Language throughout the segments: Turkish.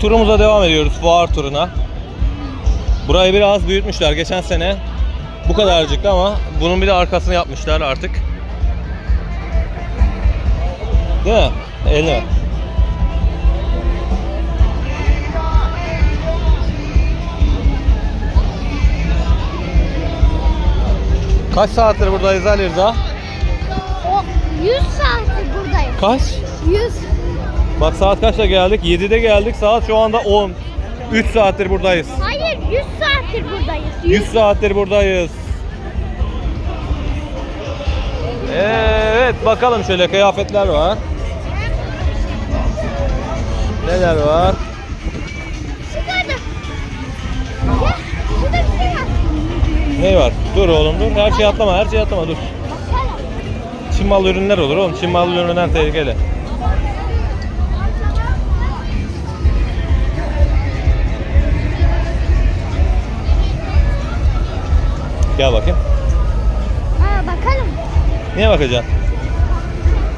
Turumuza devam ediyoruz. Fuar turuna. Burayı biraz büyütmüşler. Geçen sene bu kadarcıktı ama bunun bir de arkasını yapmışlar artık. Değil mi? Eline. Kaç saattir buradayız Ali Rıza? O 100 saattir buradayım. Kaç? 100. Bak saat kaçta geldik? 7'de geldik. Saat şu anda 10. 3 saattir buradayız. Hayır 100 saattir buradayız. 100 saattir buradayız. Evet bakalım şöyle kıyafetler var. Neler var? Şey var. Ne var? Dur oğlum dur. Her şey atlama, her şey atlama dur. Çin mal ürünler olur oğlum. Çin mal ürününden tehlikeli. Gel bakayım. Aa bakalım. Neye bakacaksın?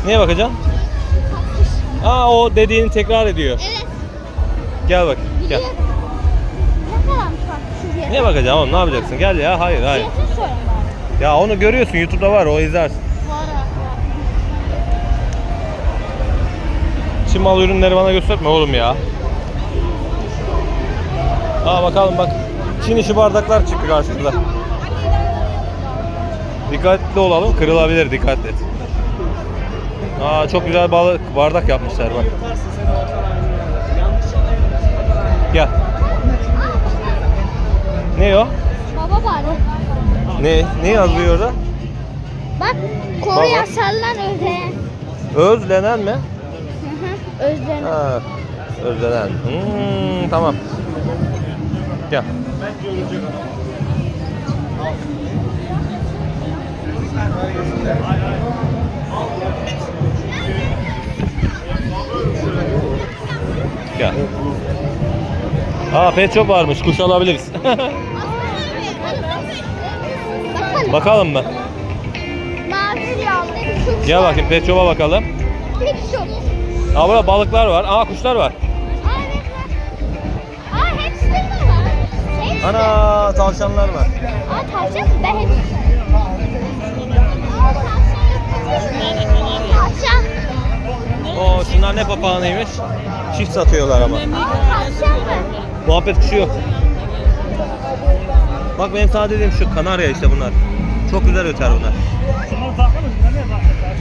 Neye bakacaksın? Aa o dediğini tekrar ediyor. Evet. Gel bak. Gel. Biliyorum. Ne kadarmış bak şu fiyatı? Neye bakacaksın oğlum? Ne yapacaksın? Gel ya. Hayır, hayır. Fiyatını sorun bari. Ya onu görüyorsun. YouTube'da var. O izlersin. Var var. Çin mal ürünleri bana gösterme oğlum ya. Aa bakalım bak. Çin işi bardaklar çıktı karşımıza. Dikkatli olalım. Kırılabilir. Dikkat et. Aa çok güzel balık bardak yapmışlar bak. Gel. Ne o? Baba bari. Ne ne yazıyor orada? Bak Baba. koru yasallar özleyen. Özlenen mi? Hı hı, özleyen. Ha, özlenen. Hmm, tamam. Gel. Gel. Aa pet shop varmış. Kuş alabiliriz. Bakalım. Mı? Mavi kuş Gel bakayım pet shop'a bakalım. Pet shop. Aa burada balıklar var. Aa kuşlar var. Aa evet var. Aa hamster mi var? Hamster. Ana tavşanlar var. Aa tavşan mı? Ben hamster. Papağanıymış? Çift satıyorlar ama. Muhabbet kuşu yok. Bak benim sana dediğim şu kanarya işte bunlar. Çok güzel öter bunlar.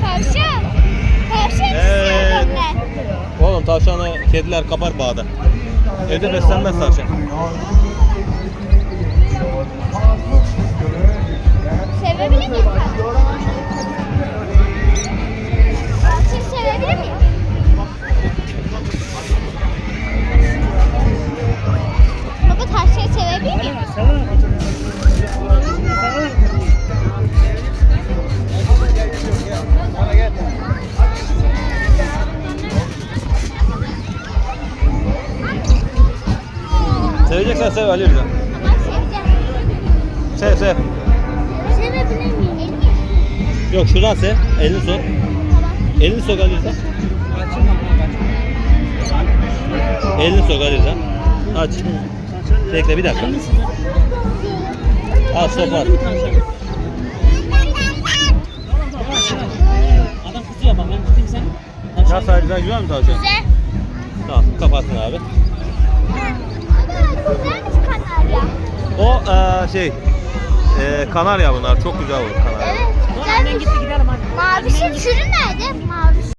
Tavşan. Tavşan Evet. istiyorum ben. Oğlum tavşanı kediler kapar bağda. Evde beslenmez tavşan. Sevebilir miyim Seveceksen sev Ali Rıza. Sev sev. Sevebilir miyim? Yok şuradan sev. Elini sok. Elini sok Ali Rıza. Elini sok Ali Rıza. Aç. Bekle bir dakika. Al sok al. Adam kutuyor bak ben tutayım sen. Nasıl Ali Rıza güzel mi tavşan? Güzel. Tamam kapattın abi. Güzelmiş kanarya. O eee, şey eee, kanarya bunlar. Çok güzel olur kanarya. Evet Annen güzelmiş. gitti gidelim hadi. Mavişin türü nerede? Mavi.